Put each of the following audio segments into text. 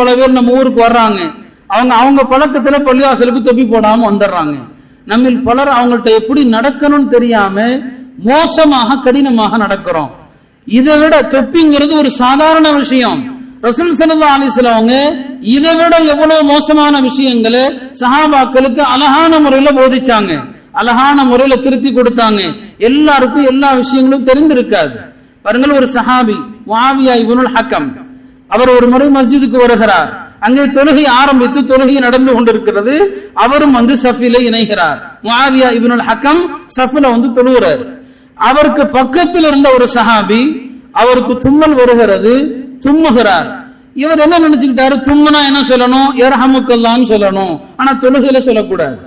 பல பேர் நம்ம ஊருக்கு வர்றாங்க. அவங்க அவங்க பழக்கத்துல பள்ளிவாசலுக்கு தொப்பி போடாம வந்துடுறாங்க நம்ம பலர் அவங்கள்ட்ட எப்படி நடக்கணும்னு தெரியாம மோசமாக கடினமாக நடக்கிறோம். இதை விட தொப்பிங்கிறது ஒரு சாதாரண விஷயம். ரசூல் ஸல்லல்லாஹு அலைஹி அவங்க இதை விட எவ்வளவு மோசமான விஷயங்களை சஹாபாக்களுக்கு அழகான முறையில போதிச்சாங்க. அழகான முறையில திருத்தி கொடுத்தாங்க. எல்லாருக்கும் எல்லா விஷயங்களும் தெரிந்திருக்காது. பாருங்கள் ஒரு சஹாபி வாவியா இப்னுல் ஹக்கம். அவர் ஒரு முறை மஸ்ஜிதுக்கு வருகிறார். அங்கே தொழுகை ஆரம்பித்து தொழுகை நடந்து கொண்டிருக்கிறது. அவரும் வந்து சஃபில இணைகிறார். முஆவியா இப்னுல் ஹக்கம் சஃபில வந்து தொழுகிறார். அவருக்கு பக்கத்தில் இருந்த ஒரு சஹாபி அவருக்கு தும்மல் வருகிறது தும்முகிறார். இவர் என்ன நினைச்சுக்கிட்டாரு? தும்முனா என்ன சொல்லணும்? எரஹமுக்கல்லான்னு சொல்லணும். ஆனா தொழுகையில சொல்லக்கூடாது.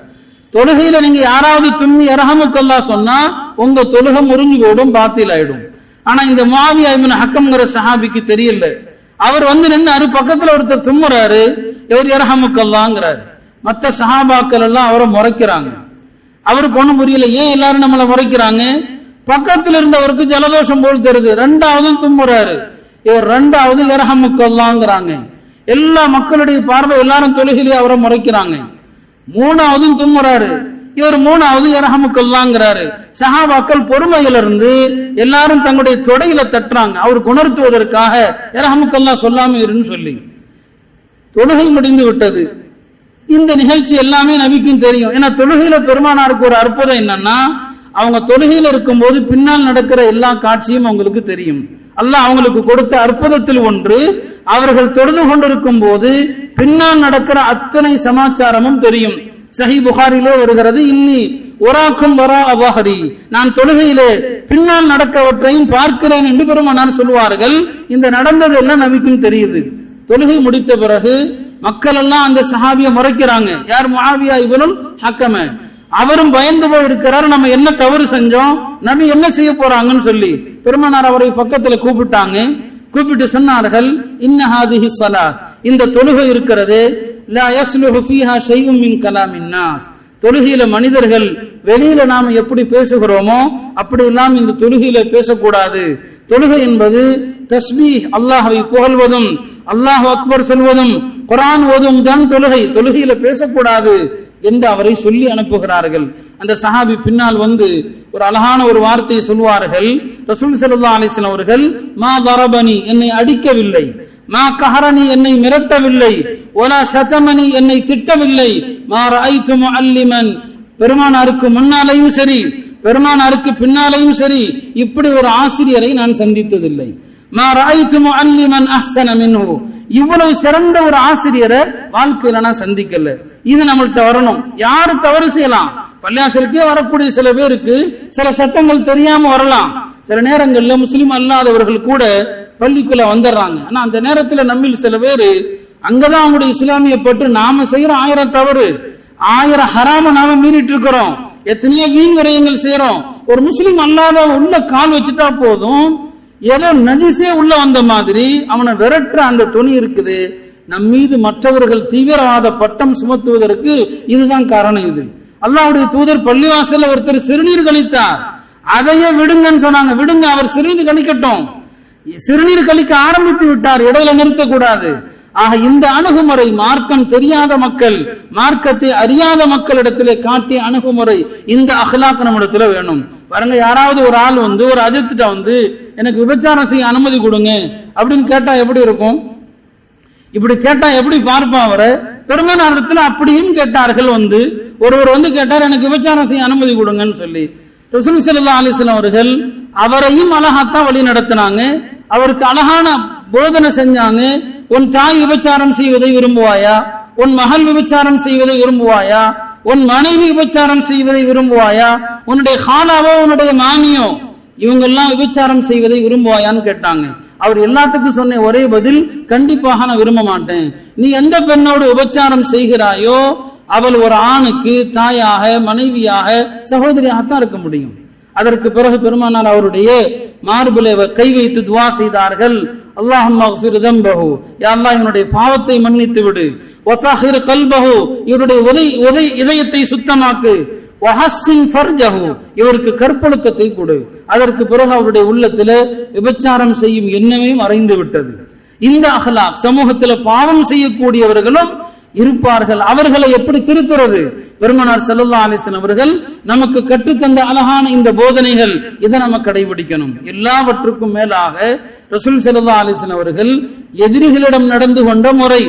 தொழுகையில நீங்க யாராவது தும்மி எரஹமுக்கல்லா சொன்னா உங்க தொழுகை முறிஞ்சு போடும் பாத்தில் ஆயிடும் ஆனா இந்த மாவியா இப்னு ஹக்கம்ங்கிற சஹாபிக்கு தெரியல. அவர் வந்து நின்று பக்கத்துல ஒருத்தர் தும்முறாரு. இவர் இரஹமுக்கல்லாங்கிறாரு. மற்ற சஹாபாக்கள் எல்லாம் அவரை முறைக்கிறாங்க. அவருக்கு ஒண்ணும் புரியல ஏன் எல்லாரும் நம்மளை முறைக்கிறாங்க? பக்கத்தில் இருந்தவருக்கு ஜலதோஷம் போல் தெரியுது. ரெண்டாவதும் தும்முறாரு. இவர் ரெண்டாவது இரஹமுக்கல்லாங்கிறாங்க. எல்லா மக்களுடைய பார்வை எல்லாரும் தொழுகையிலே அவரை முறைக்கிறாங்க. மூணாவதும் தும்முறாரு. இவர் மூணாவது இரஹமுக்கல்லாங்கிறாரு. சஹாபாக்கள் பொறுமையில இருந்து எல்லாரும் தங்களுடைய தொடையில தட்டுறாங்க. அவருக்கு உணர்த்துவதற்காக இரஹமுக்கல்லா சொல்லாம இருன்னு சொல்லி. தொழுகை முடிந்து விட்டது. இந்த நிகழ்ச்சி எல்லாமே நபிக்கும் தெரியும். ஏன்னா தொழுகையில பெருமானாருக்கு ஒரு அற்புதம் என்னன்னா அவங்க தொழுகையில இருக்கும்போது பின்னால் நடக்கிற எல்லா காட்சியும் அவங்களுக்கு தெரியும். அல்லாஹ் அவங்களுக்கு கொடுத்த அற்புதத்தில் ஒன்று அவர்கள் தொழுது கொண்டிருக்கும் போது பின்னால் நடக்கிற அத்தனை சமாச்சாரமும் தெரியும். சஹி புகாரிலே வருகிறது. இன்னி ஒராக்கும் வரா அவாஹரி நான் தொழுகையிலே பின்னால் நடக்கவற்றையும் பார்க்கிறேன் என்று பெருமானார் சொல்வார்கள். இந்த நடந்தது எல்லாம் நமக்கும் தெரியுது. தொழுகை முடித்த பிறகு மக்கள் எல்லாம் அந்த சஹாபிய முறைக்கிறாங்க. யார்? மாவியா இவனும் ஹக்கம. அவரும் பயந்து போய் இருக்கிறார் நம்ம என்ன தவறு செஞ்சோம்? நபி என்ன செய்ய போறாங்கன்னு சொல்லி. பெருமானார் அவரை பக்கத்துல கூப்பிட்டாங்க. கூப்பிட்டு சொன்னார்கள் இன்னஹாதிஹி சலா இந்த தொழுகை இருக்கிறது. தொழுகையில மனிதர்கள் வெளியில நாம எப்படி பேசுகிறோமோ அப்படி எல்லாம் இந்த தொழுகையில பேசக்கூடாது. தொழுகை என்பது தஸ்பீ அல்லாஹ்வை புகழ்வதும் அல்லாஹ் அக்பர் சொல்வதும் குரான் ஓதும் தான் தொழுகை. தொழுகையில பேசக்கூடாது என்று அவரை சொல்லி அனுப்புகிறார்கள். அந்த சஹாபி பின்னால் வந்து ஒரு அழகான ஒரு வார்த்தையை சொல்வார்கள். ரசூல் ஸல்லல்லாஹு அலைஹி அவர்கள் மா தரபனி என்னை அடிக்கவில்லை. மா கஹரனி என்னை மிரட்டவில்லை. ஒலா சதமனி என்னை திட்டவில்லை. மா ரஐத்து அல்லிமன் பெருமானாருக்கு முன்னாலேயும் சரி பெருமானாருக்கு பின்னாலேயும் சரி இப்படி ஒரு ஆசிரியரை நான் சந்தித்ததில்லை. மா ரஐத்து முஅல்லிமன் அஹ்ஸன மின்ஹு. இவ்வளவு சிறந்த ஒரு ஆசிரியரை வாழ்க்கையில நான் சந்திக்கல. இது நம்மள்கிட்ட வரணும். யாரு தவறு செய்யலாம்? பள்ளியாசலுக்கே வரக்கூடிய சில பேருக்கு சில சட்டங்கள் தெரியாம வரலாம். சில நேரங்கள்ல முஸ்லீம் அல்லாதவர்கள் கூட பள்ளிக்குள்ள வந்துடுறாங்க. ஆனா அந்த நேரத்துல நம்மில் சில பேர் அங்கதான் அவங்களுடைய இஸ்லாமிய பற்று. நாம செய்யற ஆயிரம் தவறு ஆயிரம் ஹராம நாம மீறிட்டு இருக்கிறோம் எத்தனையோ வீண் விரயங்கள் செய்யறோம். ஒரு முஸ்லீம் அல்லாத உள்ள கால் வச்சுட்டா போதும். ஏதோ நஜிசே உள்ள வந்த மாதிரி அவனை விரட்டுற அந்த துணி இருக்குது. நம் மீது மற்றவர்கள் தீவிரவாத பட்டம் சுமத்துவதற்கு இதுதான் காரணம் இது. அல்லாவுடைய தூதர் பள்ளிவாசல்ல ஒருத்தர் சிறுநீர் கழித்தார். அதையே விடுங்கன்னு சொன்னாங்க. விடுங்க அவர் சிறுநீர் கழிக்கட்டும் சிறுநீர் கழிக்க ஆரம்பித்து விட்டார் இடையில நிறுத்தக்கூடாது. ஆக இந்த அணுகுமுறை மார்க்கம் தெரியாத மக்கள் மார்க்கத்தை அறியாத மக்களிடத்திலே காட்டிய அணுகுமுறை இந்த அஹ்லாக் நம்மிடத்துல வேணும். பாருங்க யாராவது ஒரு ஆள் வந்து ஒரு அஜித்திட்ட வந்து எனக்கு விபச்சாரம் செய்ய அனுமதி கொடுங்க அப்படின்னு கேட்டா எப்படி இருக்கும்? இப்படி கேட்டா எப்படி பார்ப்பான் அவரை? பெருமானாரத்துல அப்படியும் கேட்டார்கள் வந்து ஒருவர் வந்து கேட்டார் எனக்கு விபச்சாரம் செய்ய அனுமதி கொடுங்கன்னு சொல்லி. ரசூல் சல்லா அலிஸ்லாம் அவர்கள் அவரையும் அழகாத்தான் வழி நடத்தினாங்க அவருக்கு அழகான போதனை செஞ்சாங்க. உன் தாய் விபச்சாரம் செய்வதை விரும்புவாயா? உன் மகள் விபச்சாரம் செய்வதை விரும்புவாயா? உன் மனைவி விபச்சாரம் செய்வதை விரும்புவாயா? உன்னுடைய ஹாலாவோ உன்னுடைய மாமியோ இவங்க எல்லாம் விபச்சாரம் செய்வதை விரும்புவாயான்னு கேட்டாங்க. அவர் எல்லாத்துக்கும் சொன்ன ஒரே பதில் கண்டிப்பாக நான் விரும்ப மாட்டேன். நீ எந்த பெண்ணோடு விபச்சாரம் செய்கிறாயோ அவள் ஒரு ஆணுக்கு தாயாக மனைவியாக சகோதரியாகத்தான் இருக்க முடியும். அதற்கு பிறகு பெருமானார் அவருடைய மார்பிலே கை வைத்து துவா செய்தார்கள். அல்லாஹும் தம்பஹு. யா அல்லாஹ் இவனுடைய பாவத்தை மன்னித்து விடு. ஒத்தாஹிர் கல்பஹு. இவருடைய உதை உதை இதயத்தை சுத்தமாக்கு. ஃபர்ஜஹு. இவருக்கு கற்பழுக்கத்தை கொடு. அதற்கு பிறகு அவருடைய உள்ளத்துல விபச்சாரம் செய்யும் எண்ணமே மறைந்து விட்டது. இந்த அகலா சமூகத்துல பாவம் செய்யக்கூடியவர்களும் இருப்பார்கள். அவர்களை எப்படி திருத்துறது? பெருமனார் செல்லல்லா அலிசன் அவர்கள் நமக்கு கற்றுத்தந்த அழகான இந்த போதனைகள் இதை நம்ம கடைபிடிக்கணும். எல்லாவற்றுக்கும் மேலாக ரசூல் செல்லல்லா அலிசன் அவர்கள் எதிரிகளிடம் நடந்து கொண்ட முறை.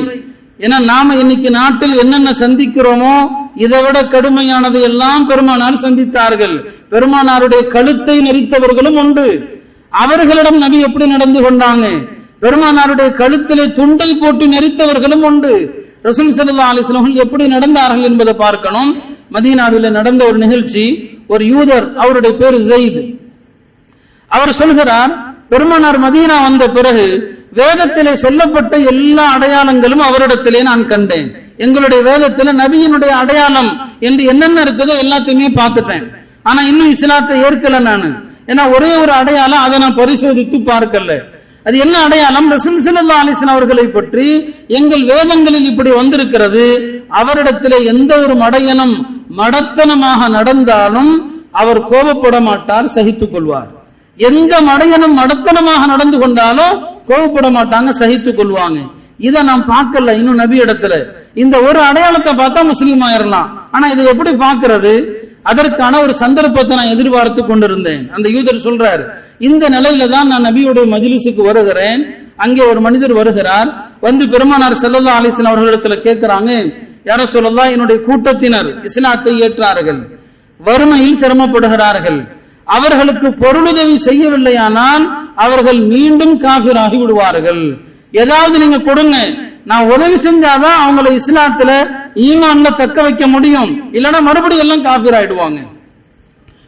ஏன்னா நாம இன்னைக்கு நாட்டில் என்னென்ன சந்திக்கிறோமோ இதை விட கடுமையானதை எல்லாம் பெருமானார் சந்தித்தார்கள். பெருமானாருடைய கழுத்தை நெரித்தவர்களும் உண்டு. அவர்களிடம் நபி எப்படி நடந்து கொண்டாங்க? பெருமானாருடைய கழுத்திலே துண்டை போட்டு நெரித்தவர்களும் உண்டு. ரசூல் சல்லா அலிஸ்லாம் எப்படி நடந்தார்கள் என்பதை பார்க்கணும். மதீனாவில் நடந்த ஒரு நிகழ்ச்சி ஒரு யூதர் அவருடைய பேர் ஜெயித். அவர் சொல்கிறார் பெருமானார் மதீனா வந்த பிறகு வேதத்திலே சொல்லப்பட்ட எல்லா அடையாளங்களும் அவரிடத்திலே நான் கண்டேன். எங்களுடைய வேதத்துல நபியினுடைய அடையாளம் என்று என்னென்ன இருக்குதோ எல்லாத்தையுமே பார்த்துட்டேன். ஆனா இன்னும் இஸ்லாத்தை ஏற்கல நான். ஏன்னா ஒரே ஒரு அடையாளம் அதை நான் பரிசோதித்து பார்க்கல. அது என்ன அடையாளம்? ரசூல் ஸல்லல்லாஹு அவர்களை பற்றி எங்கள் வேதங்களில் இப்படி வந்திருக்கிறது. அவரிடத்திலே எந்த ஒரு மடையனும் மடத்தனமாக நடந்தாலும் அவர் கோபப்பட மாட்டார் சகித்துக் கொள்வார். எந்த மடையனும் மடத்தனமாக நடந்து கொண்டாலும் கோபப்பட மாட்டாங்க சகித்துக் கொள்வாங்க. இதை நாம் பார்க்கல இன்னும் நபி இடத்துல. இந்த ஒரு அடையாளத்தை பார்த்தா முஸ்லீம் ஆயிரலாம். ஆனா இதை எப்படி பாக்குறது அதற்கான ஒரு சந்தர்ப்பத்தை நான் எதிர்பார்த்து கொண்டிருந்தேன். அந்த யூதர் சொல்றாரு இந்த நிலையில தான் நான் நபியுடைய மஜிலிசுக்கு வருகிறேன். அங்கே ஒரு மனிதர் வருகிறார். வந்து பெருமானார் செல்லல்லா அலிஸ்லாம் அவர்களிடத்துல கேட்கிறாங்க யார சொல்லலாம் என்னுடைய கூட்டத்தினர் இஸ்லாத்தை ஏற்றார்கள் வறுமையில் சிரமப்படுகிறார்கள். அவர்களுக்கு பொருளுதவி செய்யவில்லையானால் அவர்கள் மீண்டும் காஃபிராகி விடுவார்கள். ஏதாவது நீங்க கொடுங்க நான் உதவி செஞ்சாதான் அவங்களை இஸ்லாத்துல ஈமான்ல தக்க வைக்க முடியும். இல்லைன்னா மறுபடியும் எல்லாம் காபீர் ஆயிடுவாங்க.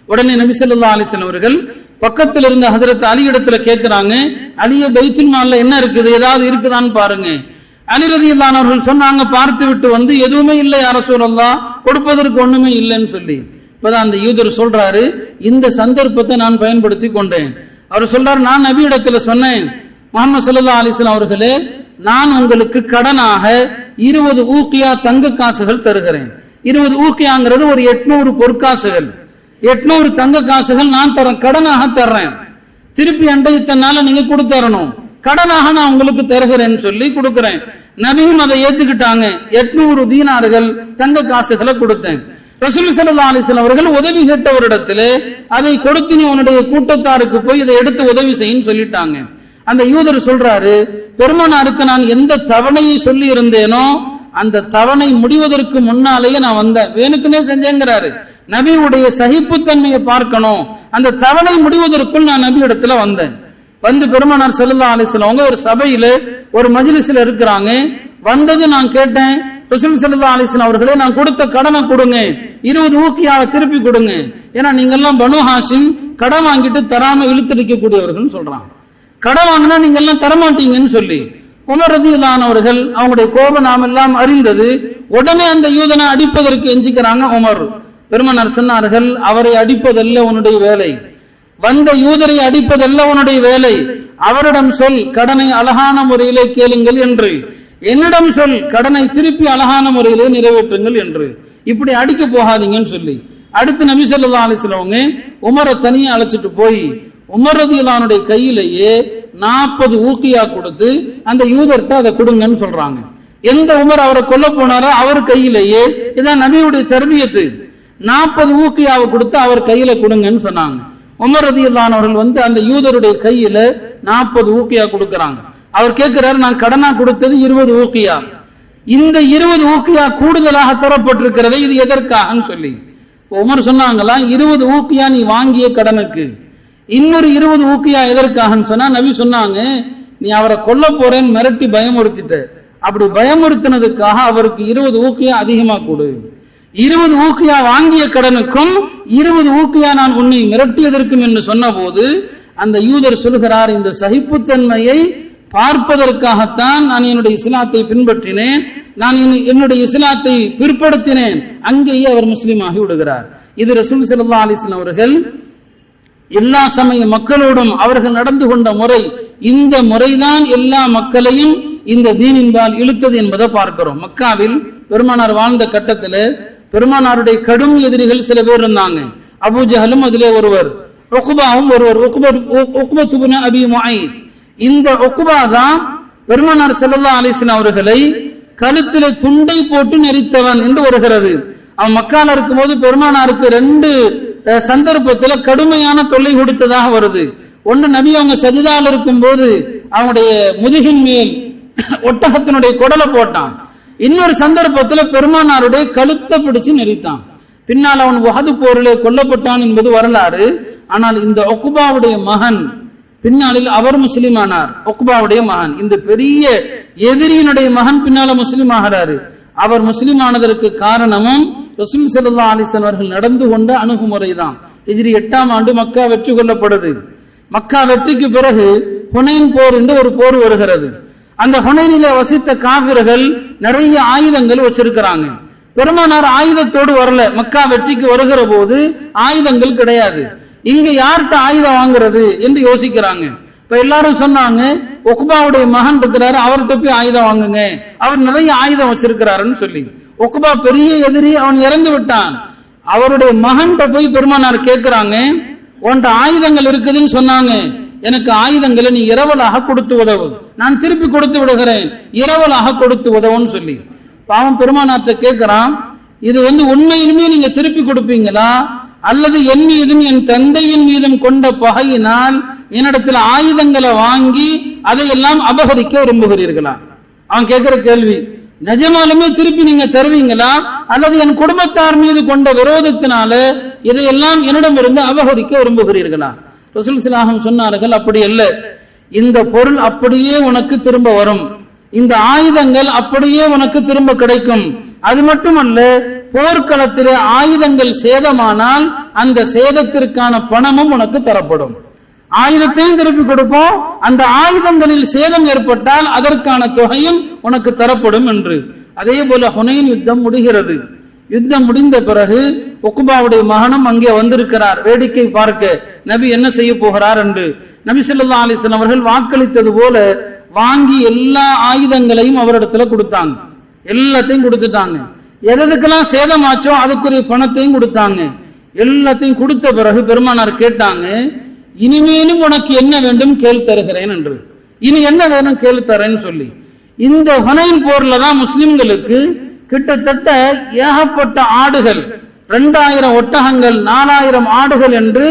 உடனே நபி அலிசன் அவர்கள் பக்கத்தில் இருந்த ஹதரத் அலி இடத்துல கேட்கிறாங்க அலிய பைத்துல் மால்ல என்ன இருக்குது? ஏதாவது இருக்குதான்னு பாருங்க. அலிரதி அவர்கள் சொன்னாங்க பார்த்து விட்டு வந்து எதுவுமே இல்லை அரசூரல்லா கொடுப்பதற்கு ஒண்ணுமே இல்லைன்னு சொல்லி. இப்பதான் அந்த யூதர் சொல்றாரு இந்த சந்தர்ப்பத்தை நான் பயன்படுத்தி கொண்டேன். அவர் சொல்றாரு நான் நபி இடத்துல சொன்னேன். முகமது சல்லா அலிஸ்லாம் அவர்களே நான் உங்களுக்கு கடனாக இருபது ஊக்கியா தங்க காசுகள் தருகிறேன். இருபது ஊக்கியாங்கிறது ஒரு எட்நூறு பொற்காசுகள். எட்நூறு தங்க காசுகள் நான் தரேன் கடனாக தர்றேன். திருப்பி அண்டைத்தனால நீங்க கொடுத்தரணும். கடனாக நான் உங்களுக்கு தருகிறேன்னு சொல்லி கொடுக்கிறேன். நபியும் அதை ஏத்துக்கிட்டாங்க. எட்நூறு தீனார்கள் தங்க காசுகளை கொடுத்தேன். ரசூல் சல்லா அலிஸ்லாம் அவர்கள் உதவி கேட்டவரிடத்திலே அதை கொடுத்து நீ உன்னுடைய கூட்டத்தாருக்கு போய் இதை எடுத்து உதவி செய்யும் சொல்லிட்டாங்க. அந்த யூதர் சொல்றாரு பெருமானாருக்கு நான் எந்த தவணையை சொல்லி இருந்தேனோ அந்த தவணை முடிவதற்கு முன்னாலேயே நான் வந்தேன். வேணுக்குனே செஞ்சேங்கிறாரு. நபியுடைய சகிப்புத்தன்மையை பார்க்கணும். அந்த தவணை முடிவதற்குள் நான் நபி இடத்துல வந்தேன். வந்து பெருமானார் செல்லா அலிஸ்லாம் அவங்க ஒரு சபையில ஒரு மஜ்லிஸ்ல இருக்கிறாங்க. வந்தது நான் கேட்டேன். ரசூல் செல்லா அலிஸ்லாம் அவர்களே நான் கொடுத்த கடனை கொடுங்க. இருபது ஊக்கியாவை திருப்பி கொடுங்க. ஏன்னா நீங்க எல்லாம் பனு ஹாஷிம் கடன் வாங்கிட்டு தராம இழுத்தடிக்க கூடியவர்கள் சொல்றாங்க. கடன் வாங்கினா நீங்க எல்லாம் தரமாட்டீங்கன்னு சொல்லி உமர் ரதியிலானவர்கள் அவங்களுடைய கோபம் நாம் எல்லாம் அறிந்தது. உடனே அந்த யூதனை அடிப்பதற்கு எஞ்சிக்கிறாங்க உமர். பெருமனர் சொன்னார்கள் அவரை அடிப்பதல்ல உன்னுடைய வேலை. வந்த யூதரை அடிப்பதல்ல உன்னுடைய வேலை. அவரிடம் சொல் கடனை அழகான முறையிலே கேளுங்கள் என்று. என்னிடம் சொல் கடனை திருப்பி அழகான முறையிலே நிறைவேற்றுங்கள் என்று. இப்படி அடிக்க போகாதீங்கன்னு சொல்லி. அடுத்து நபி சொல்லா அலிஸ்லவங்க உமரை தனியா அழைச்சிட்டு போய் உமரதியிலானுடைய கையிலேயே நாற்பது ஊக்கியா கொடுத்து அந்த யூதர்கிட்ட அதை கொடுங்கன்னு சொல்றாங்க. எந்த உமர் அவரை கொல்ல போனாரோ அவர் கையிலேயே இதான் நபியுடைய தர்பியத்து. நாற்பது ஊக்கியாவை கொடுத்து அவர் கையில கொடுங்கன்னு சொன்னாங்க. உமர் வந்து அந்த யூதருடைய கையில நாற்பது ஊக்கியா கொடுக்கறாங்க. அவர் கேட்கிறாரு நான் கடனா கொடுத்தது இருபது ஊக்கியா. இந்த இருபது ஊக்கியா கூடுதலாக தரப்பட்டிருக்கிறதே இது எதற்காகன்னு சொல்லி. உமர் சொன்னாங்களா இருபது ஊக்கியா நீ வாங்கிய கடனுக்கு. இன்னொரு இருபது ஊக்கியா எதற்காகன்னு சொன்னா நபி சொன்னாங்க நீ அவரை கொல்ல போறேன்னு மிரட்டி பயமுறுத்திட்ட. அப்படி பயமுறுத்தினதுக்காக அவருக்கு இருபது ஊக்கியா அதிகமா கொடு. இருபது ஊக்கியா வாங்கிய கடனுக்கும் இருபது ஊக்கியா நான் உன்னை மிரட்டியதற்கும் என்று சொன்ன போது அந்த யூதர் சொல்கிறார் இந்த சகிப்புத்தன்மையை பார்ப்பதற்காகத்தான் நான் என்னுடைய இஸ்லாத்தை பின்பற்றினேன். நான் என்னுடைய இஸ்லாத்தை பிற்படுத்தினேன். அங்கேயே அவர் முஸ்லீமாகி விடுகிறார். இது ரசூல் சல்லா அலிஸ்லாம் அவர்கள் எல்லா சமய மக்களோடும் அவர்கள் நடந்து கொண்ட முறை இந்த முறைதான் எல்லா மக்களையும் இந்த தீனின்பால் இழுத்தது என்பதை பார்க்கிறோம். மக்காவில் பெருமானார் வாழ்ந்த கட்டத்தில் பெருமானாருடைய கடும் எதிரிகள் சில பேர் இருந்தாங்க. அபுஜஹலும் அதிலே ஒருவர் ஒக்குபாவும் ஒருவர் ஒக்குபத்துபுன அபி முஐத். இந்த ஒக்குபா தான் பெருமானார் செல்லல்லா அலைஹி அவர்களை கழுத்தில துண்டை போட்டு நெரித்தவன் என்று வருகிறது. அவன் மக்கால இருக்கும்போது பெருமானாருக்கு ரெண்டு சந்தர்ப்பத்துல கடுமையான தொல்லை கொடுத்ததாக வருது. ஒன்று நபி அவங்க சஜிதால இருக்கும்போது அவனுடைய முதுகின் மேல் ஒட்டகத்தினுடைய குடலை போட்டான். இன்னொரு சந்தர்ப்பத்துல பெருமானாருடைய கழுத்தை பிடிச்சு நெரித்தான். பின்னால் அவன் வகது போரிலே கொல்லப்பட்டான் என்பது வரலாறு. ஆனால் இந்த ஒக்குபாவுடைய மகன் பின்னாளில் அவர் முஸ்லீம் ஆனார் ஒக்குபாவுடைய மகன். இந்த பெரிய எதிரியினுடைய மகன் பின்னால முஸ்லீம் ஆகிறாரு அவர் முஸ்லீம் ஆனதற்கு காரணமும் ரசூல் சல்லா அலிசன் அவர்கள் நடந்து கொண்ட அணுகுமுறை தான் எதிரி எட்டாம் ஆண்டு மக்கா வெற்றி கொள்ளப்படுது. மக்கா வெற்றிக்கு பிறகு ஹுனைன் போர் என்று ஒரு போர் வருகிறது. அந்த ஹுனைனில வசித்த காவிர்கள் நிறைய ஆயுதங்கள் வச்சிருக்கிறாங்க. பெருமானார் ஆயுதத்தோடு வரல. மக்கா வெற்றிக்கு வருகிற போது ஆயுதங்கள் கிடையாது. இங்க யார்கிட்ட ஆயுதம் வாங்குறது என்று யோசிக்கிறாங்க. இப்ப எல்லாரும் சொன்னாங்க ஒகுபாவுடைய மகன் இருக்கிறாரு அவர்கிட்ட போய் ஆயுதம் வாங்குங்க. அவர் நிறைய ஆயுதம் வச்சிருக்கிறாருன்னு சொல்லி. ஒக்குபா பெரிய எதிரி அவன் இறந்து விட்டான். அவருடைய மகன்கிட்ட போய் பெருமானார் கேட்கிறாங்க உன்ட்ட ஆயுதங்கள் இருக்குதுன்னு சொன்னாங்க. எனக்கு ஆயுதங்களை நீ இரவலாக கொடுத்து உதவு. நான் திருப்பி கொடுத்து விடுகிறேன். இரவலாக கொடுத்து உதவுன்னு சொல்லி. பாவம் பெருமானார்ட்ட கேட்கிறான் இது வந்து உண்மையிலுமே நீங்க திருப்பி கொடுப்பீங்களா? அல்லது என் மீதும் என் தந்தையின் மீதும் கொண்ட பகையினால் என்னிடத்தில் ஆயுதங்களை வாங்கி அதையெல்லாம் அபகரிக்க விரும்புகிறீர்களா? அவன் கேட்கிற கேள்வி. நிஜமாலுமே திருப்பி நீங்க தருவீங்களா? அல்லது என் குடும்பத்தார் மீது கொண்ட விரோதத்தினால இதையெல்லாம் என்னிடமிருந்து அபகரிக்க விரும்புகிறீர்களா? ரசூல் சிலாகம் சொன்னார்கள் அப்படி அல்ல. இந்த பொருள் அப்படியே உனக்கு திரும்ப வரும். இந்த ஆயுதங்கள் அப்படியே உனக்கு திரும்ப கிடைக்கும். அது மட்டுமல்ல போர்க்களத்திலே ஆயுதங்கள் சேதமானால் அந்த சேதத்திற்கான பணமும் உனக்கு தரப்படும். ஆயுதத்தையும் திருப்பி கொடுப்போம். அந்த ஆயுதங்களில் சேதம் ஏற்பட்டால் அதற்கான தொகையும் உனக்கு தரப்படும் என்று. அதே போல ஹுனைன் யுத்தம் முடிகிறது. யுத்தம் முடிந்த பிறகு ஒக்குபாவுடைய மகனும் அங்கே வந்திருக்கிறார். வேடிக்கை பார்க்க. நபி என்ன செய்ய போகிறார் என்று. நபி சொல்லா அலைஹி அவர்கள் வாக்களித்தது போல வாங்கி எல்லா ஆயுதங்களையும் அவரிடத்துல கொடுத்தாங்க. எல்லாத்தையும் கொடுத்துட்டாங்க. எதுக்கெல்லாம் சேதமாச்சோ அதுக்குரிய பணத்தையும் கொடுத்தாங்க. எல்லாத்தையும் கொடுத்த பிறகு பெருமானார் கேட்டாங்க இனிமேலும் உனக்கு என்ன வேண்டும் கேள் தருகிறேன் என்று. இனி என்ன வேணும் கேள் தரேன்னு சொல்லி. இந்த ஹுனைன் போர்ல தான் முஸ்லிம்களுக்கு கிட்டத்தட்ட ஏகப்பட்ட ஆடுகள் ரெண்டாயிரம் ஒட்டகங்கள் நாலாயிரம் ஆடுகள் என்று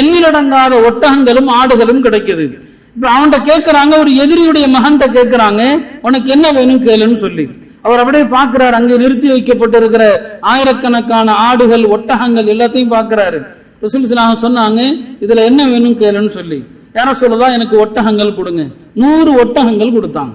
எண்ணிலடங்காத ஒட்டகங்களும் ஆடுகளும் கிடைக்குது. இப்ப அவன்கிட்ட கேட்கிறாங்க ஒரு எதிரியுடைய மகன்கிட்ட கேட்கிறாங்க உனக்கு என்ன வேணும் கேளுன்னு சொல்லி. அவர் அப்படியே பார்க்கிறார் அங்கே நிறுத்தி வைக்கப்பட்டிருக்கிற ஆயிரக்கணக்கான ஆடுகள் ஒட்டகங்கள் எல்லாத்தையும் பார்க்கிறாரு ரசூல் சொன்னாங்க இதுல என்ன வேணும் கேளுன்னு சொல்லி. யார சொல்லதான் எனக்கு ஒட்டகங்கள் கொடுங்க. நூறு ஒட்டகங்கள் கொடுத்தாங்க.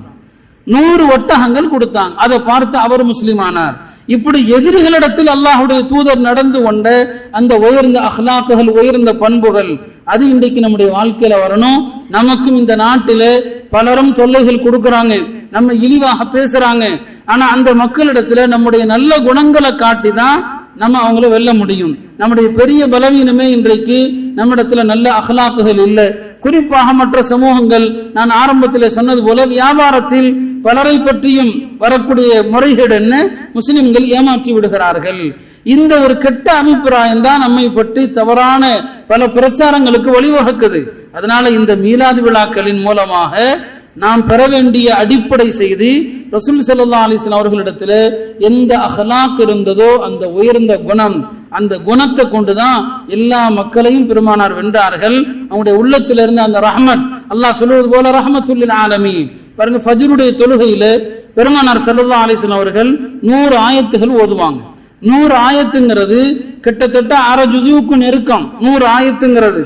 நூறு ஒட்டகங்கள் கொடுத்தாங்க. அதை பார்த்து அவர் முஸ்லீம் ஆனார். இப்படி எதிரிகளிடத்தில் அல்லாஹுடைய தூதர் நடந்து கொண்ட அந்த உயர்ந்த அஹ்லாக்குகள் உயர்ந்த பண்புகள் அது இன்றைக்கு நம்முடைய வாழ்க்கையில வரணும். நமக்கும் இந்த நாட்டில பலரும் தொல்லைகள் கொடுக்கறாங்க. நம்ம இழிவாக பேசுறாங்க. ஆனா அந்த மக்களிடத்துல நம்முடைய நல்ல குணங்களை காட்டி தான் நம்ம அவங்கள வெல்ல முடியும். நம்முடைய பெரிய பலவீனமே இன்றைக்கு நம்மிடத்துல நல்ல அகலாக்குகள் இல்லை. குறிப்பாக மற்ற சமூகங்கள் நான் ஆரம்பத்தில் சொன்னது போல வியாபாரத்தில் பலரை பற்றியும் வரக்கூடிய முறைகேடு என்ன? முஸ்லிம்கள் ஏமாற்றி விடுகிறார்கள். இந்த ஒரு கெட்ட அபிப்பிராயம் தான் நம்மை பற்றி தவறான பல பிரச்சாரங்களுக்கு வழிவகுக்குது. அதனால இந்த மீலாது விழாக்களின் மூலமாக நாம் பெற வேண்டிய அடிப்படை செய்தி ரசூல் சல்லா அலிஸ்லாம் அவர்களிடத்துல எந்த அஹ்லாக் இருந்ததோ அந்த உயர்ந்த குணம் அந்த குணத்தை கொண்டுதான் எல்லா மக்களையும் பெருமானார் வென்றார்கள். அவங்களுடைய உள்ளத்துல இருந்த அந்த ரஹமத் அல்லாஹ் சொல்லுவது போல ரஹமத்துல்லின் ஆலமி பாருங்க ஃபஜ்ருடைய தொழுகையில பெருமானார் சல்லா அலிஸ்லாம் அவர்கள் நூறு ஆயத்துகள் ஓதுவாங்க. நூறு ஆயத்துங்கிறது கிட்டத்தட்ட அரை ஜுசுவுக்கு நெருக்கம். நூறு ஆயத்துங்கிறது.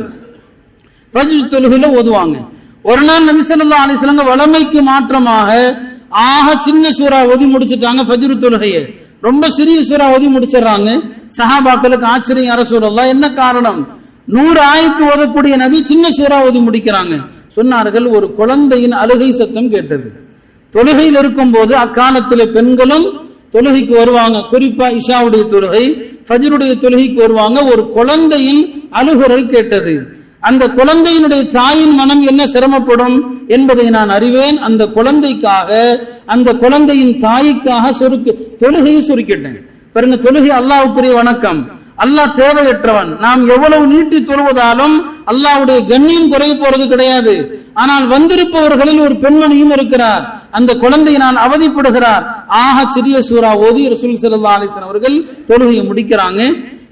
ஃபஜ்ர் தொழுகையில ஓதுவாங்க. ஒரு நாள் நபிசல்லா அலிஸ்லங்க வளமைக்கு மாற்றமாக ஆக சின்ன சூறா ஒதி முடிச்சிட்டாங்க ஃபஜ்ரு தொழுகையை. ரொம்ப சிறிய சூறா ஒதி முடிச்சிடுறாங்க. சஹாபாக்களுக்கு ஆச்சரியம் அரசூரல்லா என்ன காரணம்? நூறு ஆயத்து ஓதக்கூடிய நபி சின்ன சூறா ஓதி முடிக்கிறாங்க. சொன்னார்கள் ஒரு குழந்தையின் அழுகை சத்தம் கேட்டது. தொழுகையில் இருக்கும் போது அக்காலத்தில் பெண்களும் தொழுகைக்கு வருவாங்க. குறிப்பா இஷாவுடைய தொழுகை ஃபஜ்ருடைய தொழுகைக்கு வருவாங்க. ஒரு குழந்தையின் அழுகுரல் கேட்டது. அந்த குழந்தையினுடைய தாயின் மனம் என்ன சிரமப்படும் என்பதை நான் அறிவேன். அந்த குழந்தைக்காக அந்த குழந்தையின் தாய்க்காக சுருக்கு தொழுகையை சுருக்கிட்டேன். பாருங்க தொழுகை அல்லாவுக்குரிய வணக்கம். அல்லாஹ் தேவையற்றவன். நாம் எவ்வளவு நீட்டி தொழுவதாலும் அல்லாஹ்வுடைய கண்ணியம் குறைய போறது கிடையாது. ஆனால் வந்திருப்பவர்களில் ஒரு பெண்மணியும் இருக்கிறார். அந்த குழந்தையினால் அவதிப்படுகிறார். ஆக சிறிய சூரா ஓதி ரசூல் சிறந்த ஆலேசன் அவர்கள் தொழுகையை முடிக்கிறாங்க.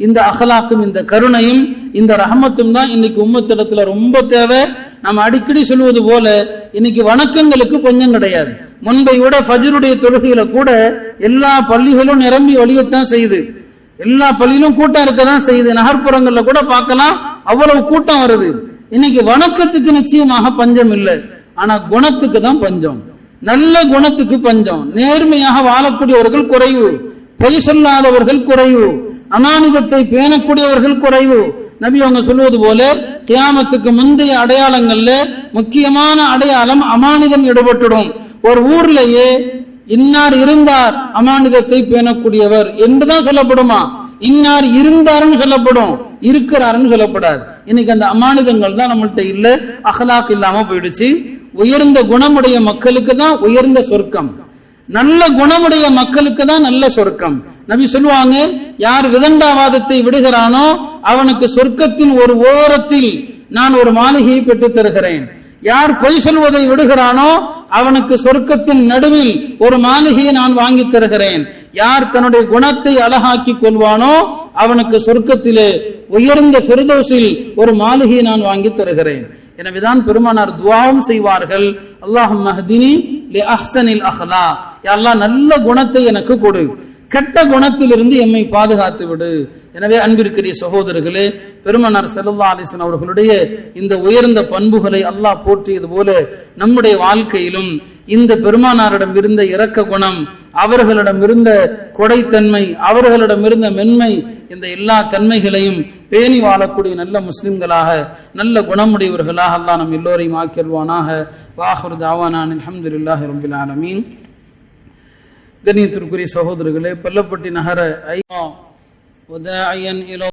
இந்த அகலாக்கும் இந்த கருணையும் இந்த ரஹமத்தும் தான் இன்னைக்கு உம்மத்திடத்துல ரொம்ப தேவை. நம்ம அடிக்கடி சொல்வது போல இன்னைக்கு வணக்கங்களுக்கு கொஞ்சம் கிடையாது. முன்பை விட ஃபஜ்ருடைய தொழுகையில கூட எல்லா பள்ளிகளும் நிரம்பி வழியத்தான் செய்யுது. எல்லா பள்ளியிலும் கூட்டம் இருக்கதான் செய்யுது. நகர்ப்புறங்கள்ல கூட பார்க்கலாம் அவ்வளவு கூட்டம் வருது. இன்னைக்கு வணக்கத்துக்கு நிச்சயமாக பஞ்சம் இல்லை. ஆனா குணத்துக்கு தான் பஞ்சம். நல்ல குணத்துக்கு பஞ்சம். நேர்மையாக வாழக்கூடியவர்கள் குறைவு. பொய் சொல்லாதவர்கள் குறைவு. அநானிதத்தை பேணக்கூடியவர்கள் குறைவு. நபி அவங்க சொல்வது போல கியாமத்துக்கு முந்தைய அடையாளங்கள்ல முக்கியமான அடையாளம் அமானிதம் ஈடுபட்டுடும் ஒரு ஊர்லயே இன்னார் இருந்தார் அமானிதத்தை பேணக்கூடியவர் என்றுதான் சொல்லப்படுமா? இன்னார் இருந்தாருன்னு சொல்லப்படும் இருக்கிறாருன்னு சொல்லப்படாது. இன்னைக்கு அந்த அமானிதங்கள் தான் நம்மள்கிட்ட இல்ல அகலாக் இல்லாம போயிடுச்சு. உயர்ந்த குணமுடைய மக்களுக்கு தான் உயர்ந்த சொர்க்கம். நல்ல குணமுடைய மக்களுக்கு தான் நல்ல சொர்க்கம். நபி சொல்லுவாங்க யார் விதண்டாவாதத்தை விடுகிறானோ அவனுக்கு சொர்க்கத்தின் ஒரு ஓரத்தில் நான் ஒரு மாளிகையை பெற்றுத் தருகிறேன். யார் பொய் சொல்வதை விடுகிறானோ அவனுக்கு சொர்க்கத்தின் நடுவில் ஒரு மாளிகையை நான் வாங்கி தருகிறேன். யார் தன்னுடைய குணத்தை அழகாக்கி கொள்வானோ அவனுக்கு சொர்க்கத்திலே உயர்ந்த ஃபிர்தௌஸில் ஒரு மாளிகையை நான் வாங்கி தருகிறேன். எனவேதான் பெருமானார் துவாவும் செய்வார்கள். அல்லாஹ் மஹதினி லி அஹ்சனில் அஹ்லா எல்லாம் நல்ல குணத்தை எனக்கு கொடு. கெட்ட குணத்திலிருந்து எம்மை பாதுகாத்து விடு. எனவே அன்பிற்குரிய சகோதரர்களே பெருமனார் செல்லா அலிசன் அவர்களுடைய இந்த உயர்ந்த பண்புகளை அல்லாஹ் போற்றியது போல நம்முடைய வாழ்க்கையிலும் இந்த பெருமானாரிடம் இருந்த இரக்க குணம் அவர்களிடம் இருந்த கொடைத்தன்மை அவர்களிடம் இருந்த மென்மை இந்த எல்லா தன்மைகளையும் பேணி வாழக்கூடிய நல்ல முஸ்லிம்களாக நல்ல குணமுடையவர்களாக அல்லாஹ் நம் எல்லோரையும் ஆக்கிடுவானாக வாஹர் தாவானான் அலமதுல்லாஹி ரபுல் ஆலமீன். கண்ணியத்திற்குரிய சகோதரர்களே பல்லப்பட்டி நகர ஐயா உதாயன் இலோ